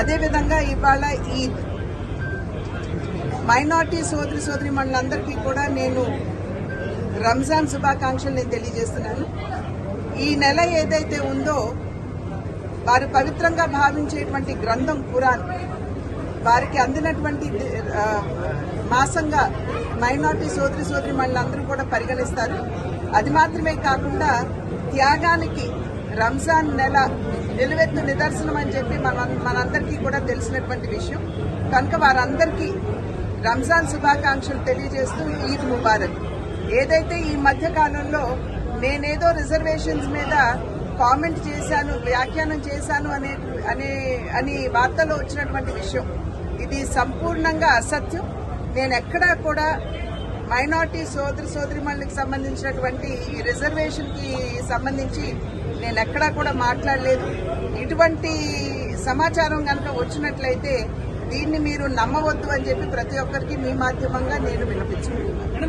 అదేవిధంగా ఇవాళ ఈద్ మైనార్టీ సోదరి సోదరి మండలందరికీ కూడా నేను రంజాన్ శుభాకాంక్షలు నేను తెలియజేస్తున్నాను. ఈ నెల ఏదైతే ఉందో వారు పవిత్రంగా భావించేటువంటి గ్రంథం ఖురాన్. వారికి అందినటువంటి మాసంగా మైనార్టీ సోదరి సోదరి మండలందరూ కూడా పరిగణిస్తారు. అది మాత్రమే కాకుండా త్యాగానికి రంజాన్ నెల నిలువెత్తు నిదర్శనం అని చెప్పి మన మనందరికీ కూడా తెలిసినటువంటి విషయం. కనుక వారందరికీ రంజాన్ శుభాకాంక్షలు తెలియజేస్తూ ఈద్ ముబారక్. ఏదైతే ఈ మధ్య కాలంలో నేనేదో రిజర్వేషన్స్ మీద కామెంట్ చేశాను వ్యాఖ్యానం చేశాను అనే అనే అని వార్తలో వచ్చినటువంటి విషయం. ఇది సంపూర్ణంగా అసత్యం. నేను ఎక్కడా కూడా మైనార్టీ సోదరి సోదరిమణులకు సంబంధించినటువంటి రిజర్వేషన్కి రిజర్వేషన్కి సంబంధించి నేను ఎక్కడా కూడా మాట్లాడలేదు. ఇటువంటి సమాచారం కనుక వచ్చినట్లయితే దీన్ని మీరు నమ్మవద్దు అని చెప్పి ప్రతి ఒక్కరికి మీ మాధ్యమంగా నేను వినిపించుకుంటున్నాను.